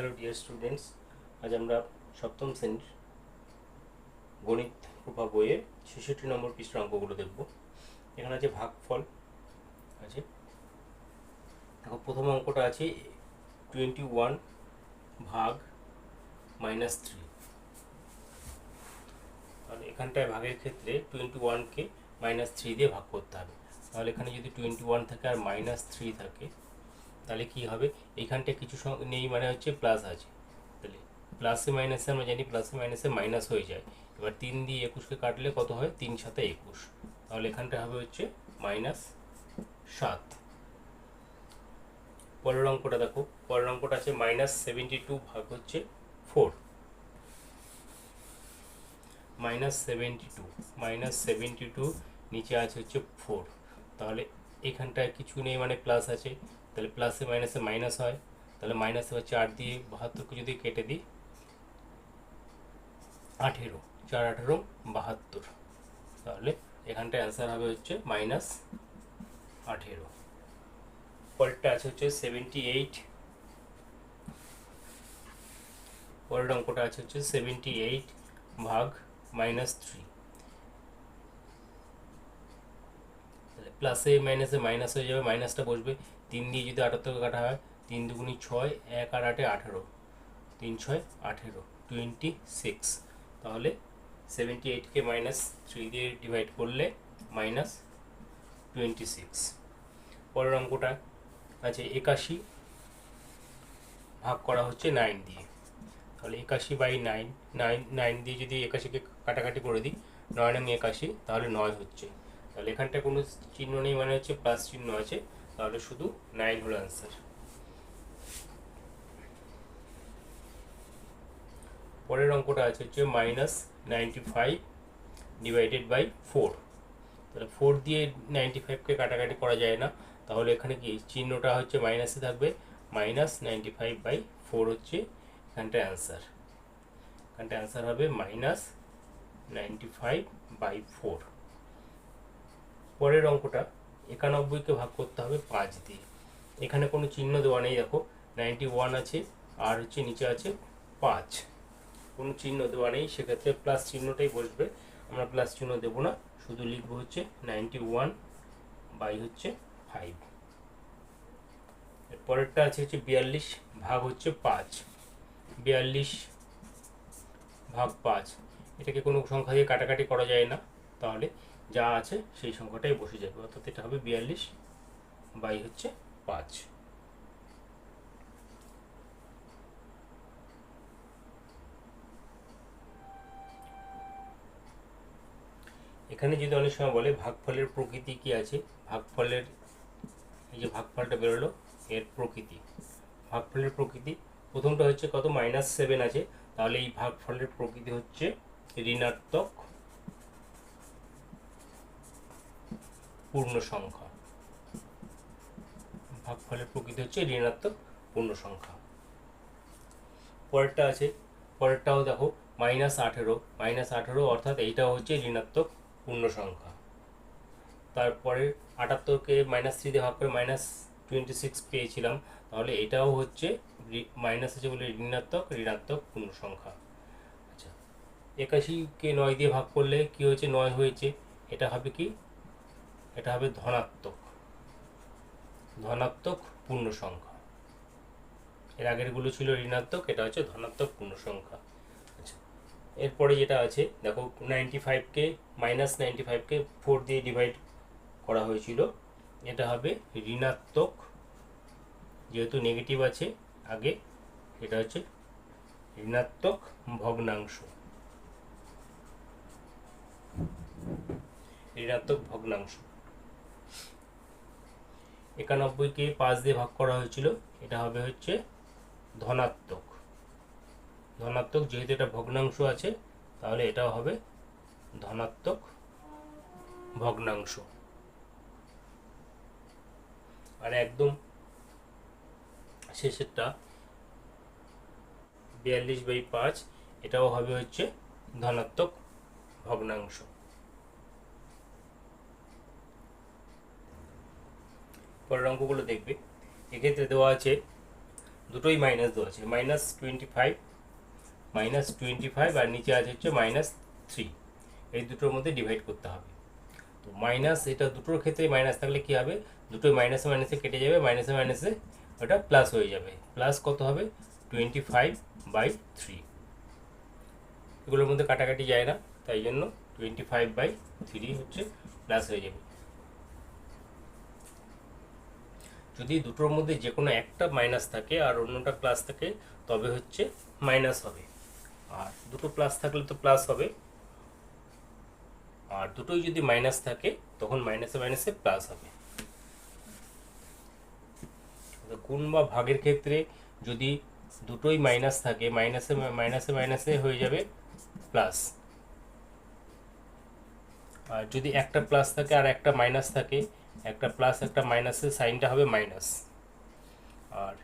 Hello dear students আজ আমরা সপ্তম শ্রেণির গণিত প্রভা বইয়ে ছেষট্টি নম্বর পৃষ্ঠার অঙ্কগুলো দেখব। এখানে আছে ভাগফল, আছে। দেখো, প্রথম অঙ্কটা আছে টোয়েন্টি ওয়ান ভাগ মাইনাস থ্রি। তাহলে এখানটায় ভাগের ক্ষেত্রে টোয়েন্টি ওয়ানকে মাইনাস থ্রি দিয়ে ভাগ করতে হবে। তাহলে এখানে যদি টোয়েন্টি ওয়ান থাকে আর মাইনাস থ্রি থাকে তাহলে কি হবে? এইখানটায় কিছু নেই মানে হচ্ছে প্লাস আছে। তাহলে প্লাসে মাইনাসে আমরা জানি প্লাসে মাইনাসে মাইনাস হয়ে যায়। এবার তিন দিয়ে একুশকে কাটলে কত হয়? তিন সাথে একুশ। তাহলে এখানটা হবে হচ্ছে মাইনাস সাত। পরের অঙ্কটা দেখো। পরের অঙ্কটা আছে মাইনাস সেভেন্টি টু ভাগ হচ্ছে four minus seventy two minus seventy two নিচে আছে হচ্ছে ফোর তাহলে এখানটায় কিছু নেই মানে প্লাস আছে। তাহলে প্লাসে মাইনাসে মাইনাস হয়। তাহলে মাইনাসে হচ্ছে আট দিয়ে বাহাত্তরকে যদি কেটে দিই, আঠেরো। চার, আঠেরো, বাহাত্তর। তাহলে এখানটায় অ্যান্সার হবে হচ্ছে মাইনাস আঠেরো। পরেরটা আছে হচ্ছে সেভেন্টি এইট পরের অঙ্কটা আছে হচ্ছে সেভেন্টি এইট ভাগ মাইনাস থ্রি তাহলে প্লাসে মাইনাসে মাইনাস হয়ে যাবে মাইনাসটা বসবে। তিন দিয়ে যদি আটাত্তরকে কাটা হয়, তিন দুগুনি ছয়, এক আর আটে আঠেরো। তিন ছয়, আঠেরো। টোয়েন্টি সিক্স তাহলে সেভেন্টি এইটকে মাইনাস থ্রি দিয়ে ডিভাইড করলে মাইনাস টোয়েন্টি সিক্স পরের অঙ্কটা আছে একাশি ভাগ করা হচ্ছে নাইন দিয়ে। তাহলে একাশি বাই নাইন নাইন নাইন দিয়ে যদি একাশিকে কাটাকাটি করে দিই, নয় নং একাশি, তাহলে নয় হচ্ছে। তাহলে এখানটা কোনো চিহ্ন নেই মানে হচ্ছে প্লাস চিহ্ন আছে। তাহলে শুধু নাইন হলো অ্যান্সার পরের অঙ্কটা আছে হচ্ছে minus ninety five divided by four তাহলে ফোর দিয়ে নাইনটি ফাইভকে কাটাকাটি করা যায় না। তাহলে এখানে কি, চিহ্নটা হচ্ছে মাইনাসে থাকবে। Minus ninety five by four হচ্ছে এখানটা অ্যান্সার এখানটা অ্যান্সার হবে minus ninety five by four পরের অঙ্কটা একানব্বইকে ভাগ করতে হবে পাঁচ দিয়ে। এখানে কোনো চিহ্ন দেওয়া নেই, দেখো। নাইনটি ওয়ান আছে, আর হচ্ছে নিচে আছে পাঁচ। কোনো চিহ্ন দেওয়া নেই, সেক্ষেত্রে প্লাস চিহ্নটাই বসবে। আমরা প্লাস চিহ্ন দেবো না, শুধু লিখব হচ্ছে নাইনটি ওয়ান বাই হচ্ছে ফাইভ পরেরটা আছে হচ্ছে বিয়াল্লিশ, ভাগ হচ্ছে পাঁচ। বিয়াল্লিশ ভাগ পাঁচ। এটাকে কোনো সংখ্যা দিয়ে কাটাকাটি করা যায় না, তাহলে যা আছে সেই সংখ্যাটাই বসে যাবে। অর্থাৎ এটা হবে বিয়াল্লিশ বাই হচ্ছে পাঁচ। এখানে যদি অনেক সময় বলে ভাগফলের প্রকৃতি কি আছে? ভাগফলের এই যে ভাগফলটা বেরোলো, এর প্রকৃতি। ভাগফলের প্রকৃতি, প্রথমটা হচ্ছে কত? মাইনাস সেভেন আছে। তাহলে এই ভাগফলের প্রকৃতি হচ্ছে ঋণাত্মক পূর্ণ সংখ্যা। ভাগফলের প্রকৃতি হচ্ছে ঋণাত্মক পূর্ণ সংখ্যা। পরেরটা আছে, পরেরটাও দেখো মাইনাস আঠেরো মাইনাস আঠেরো অর্থাৎ এইটাও হচ্ছে ঋণাত্মক পূর্ণ সংখ্যা। তারপরে আটাত্তরকে মাইনাস থ্রি দিয়ে ভাগ করে মাইনাস টোয়েন্টি সিক্স পেয়েছিলাম, তাহলে এটাও হচ্ছে মাইনাস আছে বলে ঋণাত্মক ঋণাত্মক পূর্ণ সংখ্যা। আচ্ছা একাশিকে নয় দিয়ে ভাগ করলে কি হয়েছে? নয় হয়েছে। এটা হবে কি? এটা হবে ধনাত্মক। ধনাত্মক পূর্ণ সংখ্যা এর আগেরগুলো ছিল ঋণাত্মক, এটা হচ্ছে ধনাত্মক পূর্ণ সংখ্যা আচ্ছা এরপরে যেটা আছে, দেখো নাইনটি ফাইভকে মাইনাস নাইনটি ফাইভকে ফোর দিয়ে ডিভাইড করা হয়েছিল। এটা হবে ঋণাত্মক, যেহেতু নেগেটিভ আছে আগে, এটা হচ্ছে ঋণাত্মক ভগ্নাংশ। ঋণাত্মক ভগ্নাংশ। একানব্বইকে পাঁচ দিয়ে ভাগ করা হয়েছিল, এটা হবে হচ্ছে ধনাত্মক। ধনাত্মক যেহেতু এটা ভগ্নাংশ আছে, তাহলে এটাও হবে ধনাত্মক ভগ্নাংশ। আর একদম শেষেরটা, বিয়াল্লিশ বাই পাঁচ, এটাও হবে হচ্ছে ধনাত্মক ভগ্নাংশ। পরের অঙ্কগুলো দেখবে। এক্ষেত্রে দেওয়া আছে, দুটোই মাইনাস দেওয়া আছে minus twenty five minus twenty five আর নিচে আছে হচ্ছে মাইনাস থ্রি এই দুটোর মধ্যে ডিভাইড করতে হবে। তো মাইনাস এটা দুটোর ক্ষেত্রে মাইনাস থাকলে কী হবে? দুটোই মাইনাসে মাইনাসে কেটে যাবে মাইনাসে মাইনাসে ওটা প্লাস হয়ে যাবে। প্লাস কত হবে? টোয়েন্টি ফাইভ বাই থ্রি এগুলোর মধ্যে কাটাকাটি যায় না, তাই জন্য টোয়েন্টি ফাইভ বাই থ্রি হচ্ছে প্লাস হয়ে যাবে। যদি দুটোর মধ্যে যে কোনো একটা মাইনাস থাকে আর অন্যটা প্লাস থাকে, তবে হচ্ছে মাইনাস হবে। আর দুটো প্লাস থাকলে তো প্লাস হবে। আর দুটোই যদি মাইনাস থাকে, তখন মাইনাসে মাইনাসে প্লাস হবে। গুণ বা ভাগের ক্ষেত্রে যদি দুটোই মাইনাস থাকে মাইনাসে মাইনাসে মাইনাসে হয়ে যাবে প্লাস আর যদি একটা প্লাস থাকে আর একটা মাইনাস থাকে একটা প্লাস একটা মাইনাসের সাইনটা হবে মাইনাস আর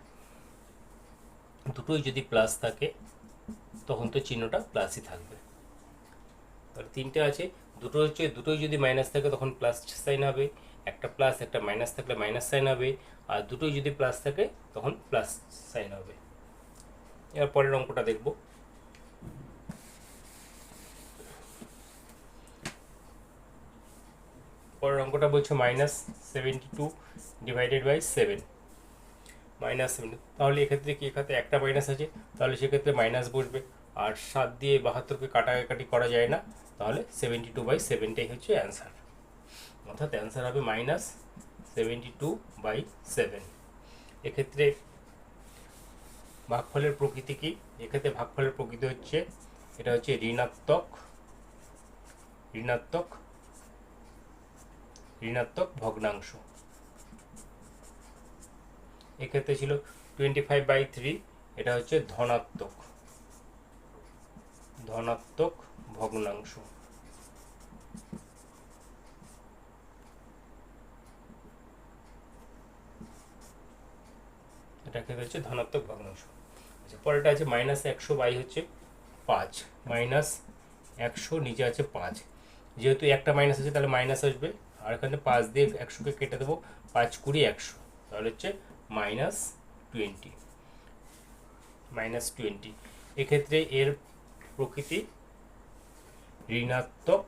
দুটোই যদি প্লাস থাকে, তখন তো চিহ্নটা প্লাসই থাকবে। আর তিনটে আছে, দুটো হচ্ছে, দুটোই যদি মাইনাস থাকে, তখন প্লাস সাইন হবে। একটা প্লাস একটা মাইনাস থাকলে মাইনাস সাইন হবে। আর দুটোই যদি প্লাস থাকে, তখন প্লাস সাইন হবে। এবার পরের অঙ্কটা দেখব পরের অঙ্কটা বলছে minus seventy two divided by seven minus seven তাহলে এক্ষেত্রে কি এক্ষেত্রে একটা মাইনাস আছে, তাহলে সেক্ষেত্রে মাইনাস বসবে। আর সাত দিয়ে বাহাত্তরকে কাটাকাটি করা যায় না, তাহলে সেভেন্টি টু বাই সেভেনটাই হচ্ছে অ্যান্সার অর্থাৎ অ্যান্সার হবে minus seventy two by seven এক্ষেত্রে ভাগফলের প্রকৃতি কী? এক্ষেত্রে ভাগফলের প্রকৃতি হচ্ছে, এটা হচ্ছে ঋণাত্মক ঋণাত্মক ঋণাত্মক ভগ্নাংশ। এক্ষেত্রে ছিল টোয়েন্টি ফাইভ বাই থ্রি এটা হচ্ছে ধনাত্মক। ধনাত্মক ভগ্নাংশ। এটা ক্ষেত্রে হচ্ছে ধনাত্মক ভগ্নাংশ। আচ্ছা পরেরটা আছে মাইনাস একশো বাই হচ্ছে পাঁচ। মাইনাস একশো, নিচে আছে পাঁচ। যেহেতু একটা মাইনাস আছে, তাহলে মাইনাস আসবে। আর এখানে পাঁচ দিয়ে একশোকে কেটে দেবো, পাঁচ কুড়ি একশো। তাহলে হচ্ছে মাইনাস টোয়েন্টি মাইনাস টোয়েন্টি এক্ষেত্রে এর প্রকৃতি ঋণাত্মক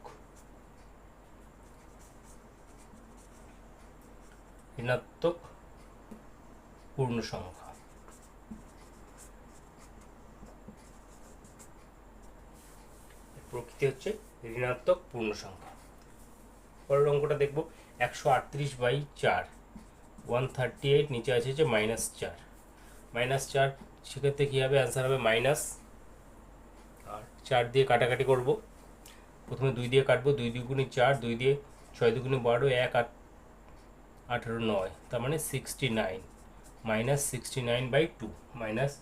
ঋণাত্মক পূর্ণ সংখ্যা প্রকৃতি হচ্ছে ঋণাত্মক পূর্ণ সংখ্যা পরের অঙ্কটা দেখব। একশো আটত্রিশ বাই চার। ওয়ান থার্টি এইট নিচে আছে হচ্ছে মাইনাস চার। মাইনাস চার, সেক্ষেত্রে কী হবে? অ্যান্সার হবে মাইনাস আর চার দিয়ে কাটাকাটি করব। প্রথমে দুই দিয়ে কাটবো, দুই দুগুণে চার, দুই দিয়ে ছয় দুগুণে বারো, এক আট, আঠেরো নয়, তার মানে sixty nine minus sixty nine by two minus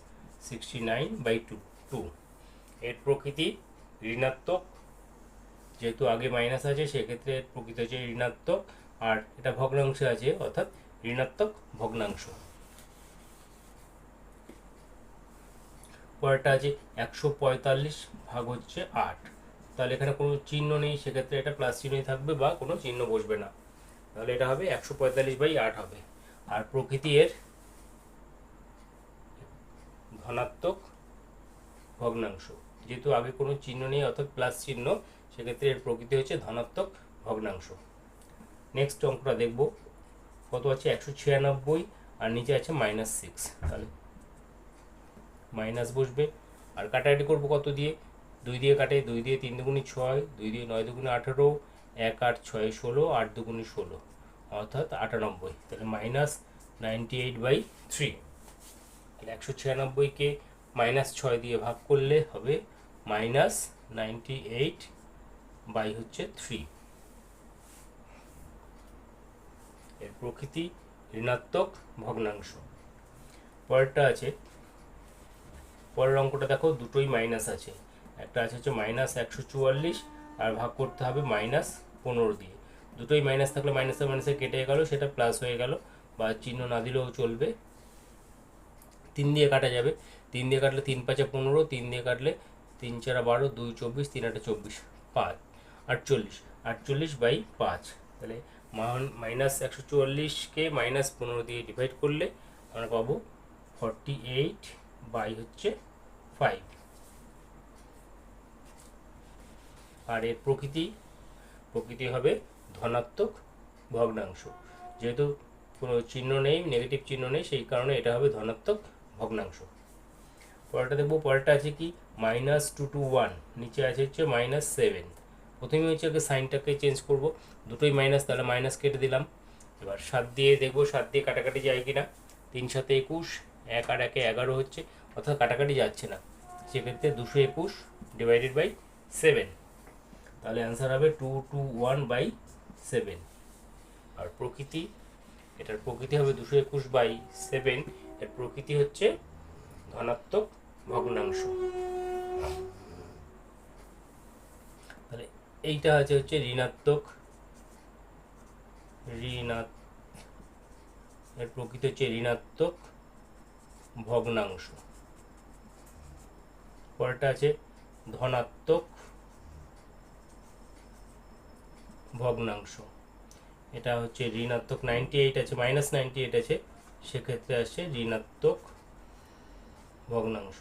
sixty nine by two two এর প্রকৃতি ঋণাত্মক যেহেতু আগে মাইনাস আছে, সেক্ষেত্রে প্রকৃতি হচ্ছে ঋণাত্মক, আর এটা ভগ্নাংশে আছে, অর্থাৎ ঋণাত্মক ভগ্নাংশ। পরেরটা আছে একশো পঁয়তাল্লিশ ভাগ হচ্ছে আট। তাহলে এখানে কোনো চিহ্ন নেই, সেক্ষেত্রে এটা প্লাস চিহ্নই থাকবে বা কোনো চিহ্ন বসবে না। তাহলে এটা হবে একশো পঁয়তাল্লিশ বাই আট হবে। আর প্রকৃতি এর ধনাত্মক ভগ্নাংশ। যেহেতু আগে কোনো চিহ্ন নেই, অর্থাৎ প্লাস চিহ্ন সেক্ষেত্রে এর প্রকৃতি হচ্ছে ধনাত্মক ভগ্নাংশ। নেক্সট অঙ্কটা দেখব। কত আছে? একশো ছিয়ানব্বই আর নিচে আছে মাইনাস সিক্স তাহলে মাইনাস বসবে। আর কাটাকাটি করব কত দিয়ে? দুই দিয়ে কাটে, দুই দিয়ে তিন দুগুণি ছয়, দুই দিয়ে নয় দুগুণি আঠেরো, এক আট ছয় ষোলো, আট দুগুণি ষোলো। অর্থাৎ আটানব্বই। তাহলে minus ninety eight by three তাহলে একশো ছিয়ানব্বইকে মাইনাস ছয় দিয়ে ভাগ করলে হবে মাইনাস নাইনটি এইট বাই হচ্ছে থ্রি। এর প্রকৃতি ঋণাত্মক ভগ্নাংশ। পরেরটা আছে। পরের অঙ্কটা দেখো, দুটোই মাইনাস আছে। একটা আছে হচ্ছে মাইনাস একশো চুয়াল্লিশ আর ভাগ করতে হবে মাইনাস পনেরো দিয়ে। দুটোই মাইনাস থাকলে মাইনাসে মাইনাসে কেটে গেল, সেটা প্লাস হয়ে গেল। বা চিহ্ন না দিলেও চলবে। তিন দিয়ে কাটা যাবে। তিন দিয়ে কাটলে তিন পাঁচে পনেরো, তিন দিয়ে কাটলে তিন চারা বারো, দুই চব্বিশ, তিন আটে চব্বিশ, পাঁচ। আটচল্লিশ আটচল্লিশ বাই পাঁচ। তাহলে মাইনাস একশো চুয়াল্লিশকে মাইনাস পনেরো দিয়ে ডিভাইড করলে আমরা পাবো ফর্টি এইট বাই হচ্ছে ফাইভ আর এর প্রকৃতি প্রকৃতি হবে ধনাত্মক ভগ্নাংশ। যেহেতু কোনো চিহ্ন নেই নেগেটিভ চিহ্ন নেই, সেই কারণে এটা হবে ধনাত্মক ভগ্নাংশ। পরেরটা দেখব, পরেরটা আছে কি? মাইনাস টু টু ওয়ান নিচে আছে হচ্ছে মাইনাস সেভেন প্রথমে হচ্ছে ওকে সাইনটাকে চেঞ্জ করব। দুটোই মাইনাস তাহলে মাইনাস কেটে দিলাম। এবার সাত দিয়ে দেখব সাত দিয়ে কাটাকাটি যায় কি না তিন সাথে একুশ, এক আর একে এগারো হচ্ছে। অর্থাৎ কাটাকাটি যাচ্ছে না। সেক্ষেত্রে দুশো একুশ ডিভাইডেড বাই সেভেন তাহলে অ্যান্সার হবে two two one by seven আর প্রকৃতি, এটার প্রকৃতি হবে দুশো একুশ বাই সেভেন এর প্রকৃতি হচ্ছে ধনাত্মক ভগ্নাংশ। এইটা আছে হচ্ছে ঋণাত্মক ঋণাত এর প্রকৃতি হচ্ছে ঋণাত্মক ভগ্নাংশ। পরেরটা আছে ধনাত্মক ভগ্নাংশ। এটা হচ্ছে ঋণাত্মক নাইনটি এইট আছে, মাইনাস নাইনটি এইট আছে, সেক্ষেত্রে আসছে ঋণাত্মক ভগ্নাংশ।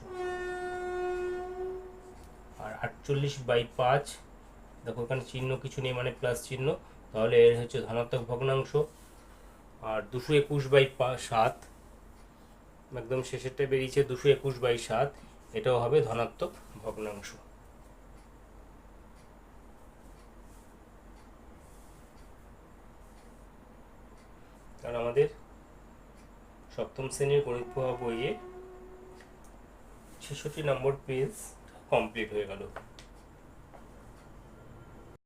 আর আটচল্লিশ বাই পাঁচ দেখো, এখানে চিহ্ন কিছু নেই মানে প্লাস চিহ্ন। তাহলে এর হচ্ছে ধনাত্মক ভগ্নাংশ। আর দুশো একুশ বাই সাত। একদম শেষেরটা বেরিয়েছে দুশো একুশ বাই সাত। এটাও হবে ধনাত্মক ভগ্নাংশ। কারণ আমাদের সপ্তম শ্রেণির গণিত প্রভাব বইয়ে ছেষট্টি নম্বর পেজ কমপ্লিট হয়ে গেল।